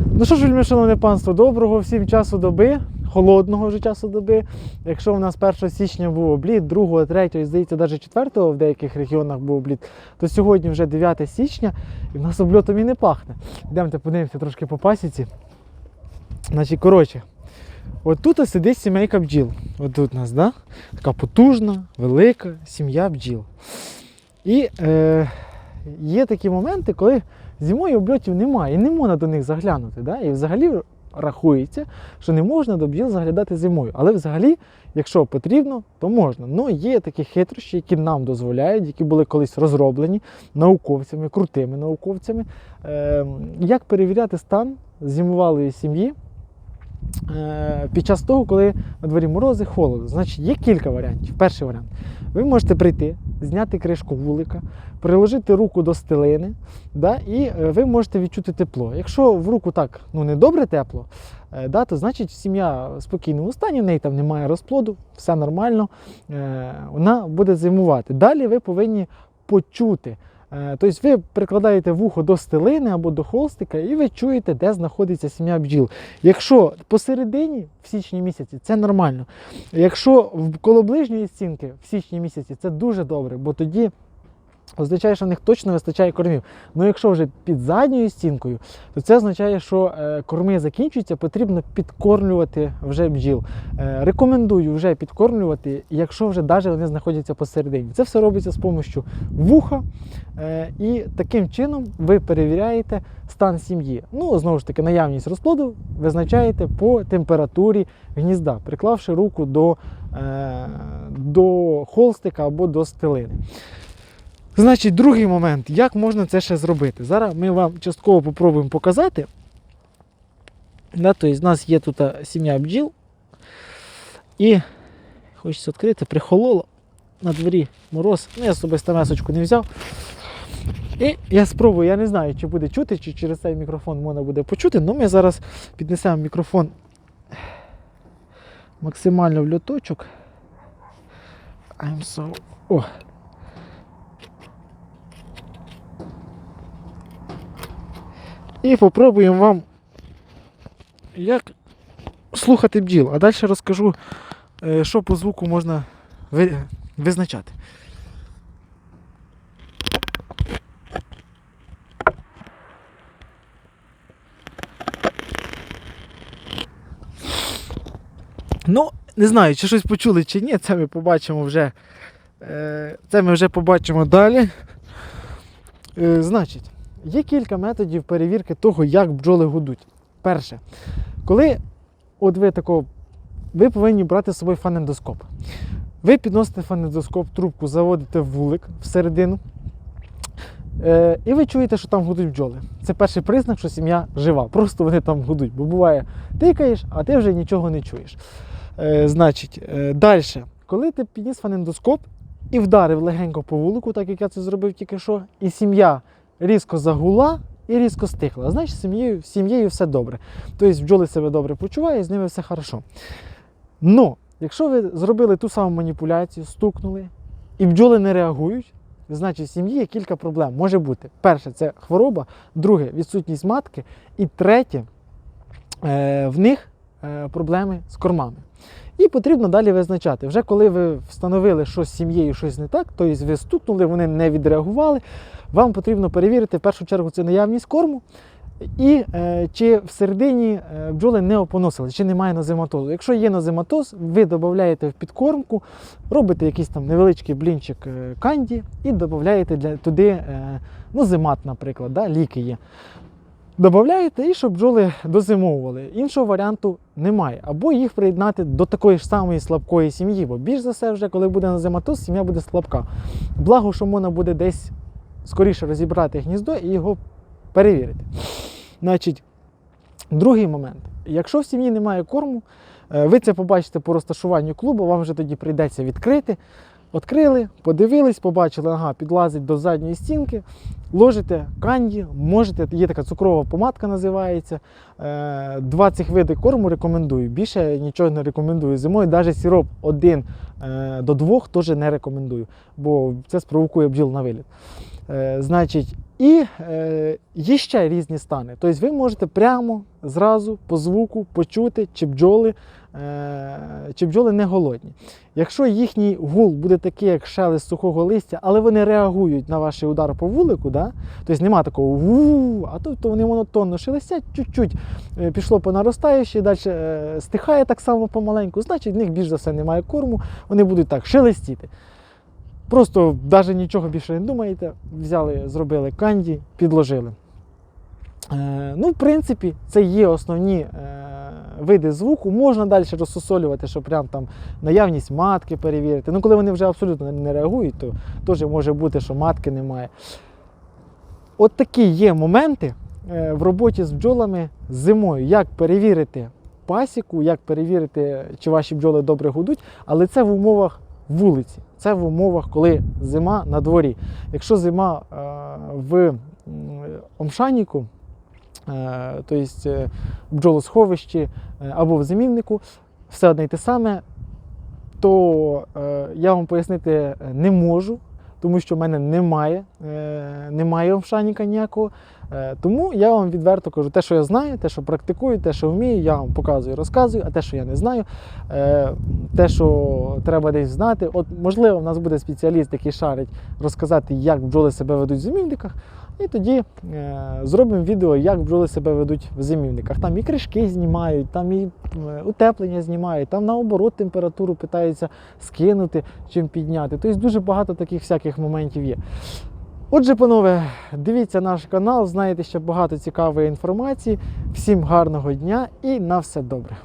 Ну що ж, вельми, шановне панство, доброго всім часу доби, холодного вже часу доби. Якщо у нас 1 січня був обліт, 2, 3, і здається, навіть 4 в деяких регіонах був обліт, то сьогодні вже 9 січня і в нас обльотом і не пахне. Йдемте подивимося трошки по пасіці. Значить, коротше, от тут сидить сімейка бджіл. От тут у нас, да? така потужна, велика сім'я бджіл. І е, є такі моменти, коли зимою обльотів немає, і не можна до них заглянути. Да? І взагалі рахується, що не можна до бджіл заглядати зимою. Але взагалі, якщо потрібно, то можна. Ну є такі хитрощі, які нам дозволяють, які були колись розроблені науковцями, крутими науковцями, е, як перевіряти стан зимувалої сім'ї. е, Під час того, коли на дворі морози, холодно. Значить, є кілька варіантів. Перший варіант. Ви можете прийти, зняти кришку вулика, приложити руку до стелини, да, і е, ви можете відчути тепло. Якщо в руку так ну, не добре тепло, е, да, то значить сім'я в спокійному стані, в неї там немає розплоду, все нормально, е, вона буде зимувати. Далі ви повинні почути. Е, Тобто ви прикладаєте вухо до стелини або до холстика, і ви чуєте, де знаходиться сім'я бджіл. Якщо посередині в січні місяці, це нормально. Якщо в- коло ближньої стінки в січні місяці, це дуже добре, бо тоді означає, що в них точно вистачає кормів. Ну якщо вже під задньою стінкою, то це означає, що е, корми закінчуються, потрібно підкормлювати вже бджіл. Е, рекомендую вже підкормлювати, якщо вже навіть вони знаходяться посередині. Це все робиться з допомогою вуха, е, і таким чином ви перевіряєте стан сім'ї. Ну, знову ж таки, наявність розплоду визначаєте по температурі гнізда, приклавши руку до, до холстика або до стелини. Значить, другий момент, як можна це ще зробити? Зараз ми вам частково попробуємо показати. Да, тобто, у нас є тут сім'я бджіл. І хочеться відкрити, прихололо на дворі мороз. Ну, я з собою стамесочку не взяв. І я спробую, я не знаю, чи буде чути, чи через цей мікрофон можна буде почути. Ну, ми зараз піднесемо мікрофон максимально в льоточок. I'm so... О! І попробуємо вам як слухати бджіл. А далі розкажу, е, що по звуку можна визначати. Ну, не знаю, чи щось почули, чи ні, це ми побачимо вже. е, Це ми вже побачимо далі. Е, Значить, є кілька методів перевірки того, як бджоли гудуть. Перше, коли от ви тако, ви повинні брати з собою фонендоскоп. Ви підносите фонендоскоп, трубку, заводите в вулик всередину. Е, і ви чуєте, що там гудуть бджоли. Це перший признак, що сім'я жива. Просто вони там гудуть. Бо буває, тикаєш, а ти вже нічого не чуєш. Е, значить, е, далі, коли ти підніс фонендоскоп і вдарив легенько по вулику, так як я це зробив тільки що, і сім'я різко загула і різко стихла. Значить, сім'єю, сім'єю все добре. Тобто бджоли себе добре почувають, з ними все хорошо. Но, якщо ви зробили ту саму маніпуляцію, стукнули, і бджоли не реагують, значить в сім'ї є кілька проблем. Може бути. Перше, це хвороба, друге відсутність матки, і третє, е, в них е, проблеми з кормами. І потрібно далі визначати. Вже коли ви встановили, що з сім'єю щось не так, тобто ви стукнули, вони не відреагували. Вам потрібно перевірити в першу чергу це наявність корму. І е, чи всередині е, бджоли не опоносили, чи немає нозематозу. Якщо є нозематоз, ви додаєте в підкормку, робите якийсь там невеличкий блінчик е, канді і додаєте туди е, ноземат, наприклад, да, ліки є. Додаєте і щоб бджоли дозимовували. Іншого варіанту немає. Або їх приєднати до такої ж самої слабкої сім'ї, бо більш за все, вже коли буде нозематоз, сім'я буде слабка. Благо, що можна буде десь скоріше розібрати гніздо і його перевірити. Значить, другий момент. Якщо в сім'ї немає корму, е, ви це побачите по розташуванню клубу, вам вже тоді прийдеться відкрити. Открили, подивились, побачили, ага, підлазить до задньої стінки, ложите канді, можете, є така цукрова помадка, називається. Е, Два цих види корму рекомендую. Більше нічого не рекомендую. Зимою навіть сироп один е, до двох теж не рекомендую, бо це спровокує бджіл на виліт. Е, Значить, І є ще різні стани. Тобто ви можете прямо зразу по звуку почути, чи бджоли, чи бджоли не голодні. Якщо їхній гул буде такий, як шелест сухого листя, але вони реагують на ваш удар по вулику, да? тобто нема такого ву, а тут то вони монотонно шелестять, чуть-чуть е, пішло по наростаючій, далі е, стихає так само помаленьку, значить в них більш за все немає корму, вони будуть так шелестіти. Просто навіть нічого більше не думаєте, взяли, зробили канді, підложили. Е, ну, в принципі, це є основні е, види звуку. Можна далі розсусолювати, щоб прям там наявність матки перевірити. Ну, коли вони вже абсолютно не реагують, то теж може бути, що матки немає. От такі є моменти е, в роботі з бджолами зимою. Як перевірити пасіку, як перевірити, чи ваші бджоли добре гудуть, але це в умовах вулиці. Це в умовах, коли зима на дворі. Якщо зима е, в Омшаніку, тобто е, бджолосховищі е, або в зимівнику, все одне й те саме, то я вам пояснити не можу, тому що в мене немає, немає овшаніка ніякого. Е, тому я вам відверто кажу, те, що я знаю, те, що практикую, те, що вмію, я вам показую, розказую, а те, що я не знаю, е, те, що треба десь знати. От, можливо, в нас буде спеціаліст, який шарить розказати, як бджоли себе ведуть в зимівниках. І тоді е, зробимо відео, як бджоли себе ведуть в зимівниках. Там і кришки знімають, там і утеплення знімають, там наоборот температуру питаються скинути, чим підняти. Тобто дуже багато таких всяких моментів є. Отже, панове, дивіться наш канал, знаєте ще багато цікавої інформації. Всім гарного дня і на все добре.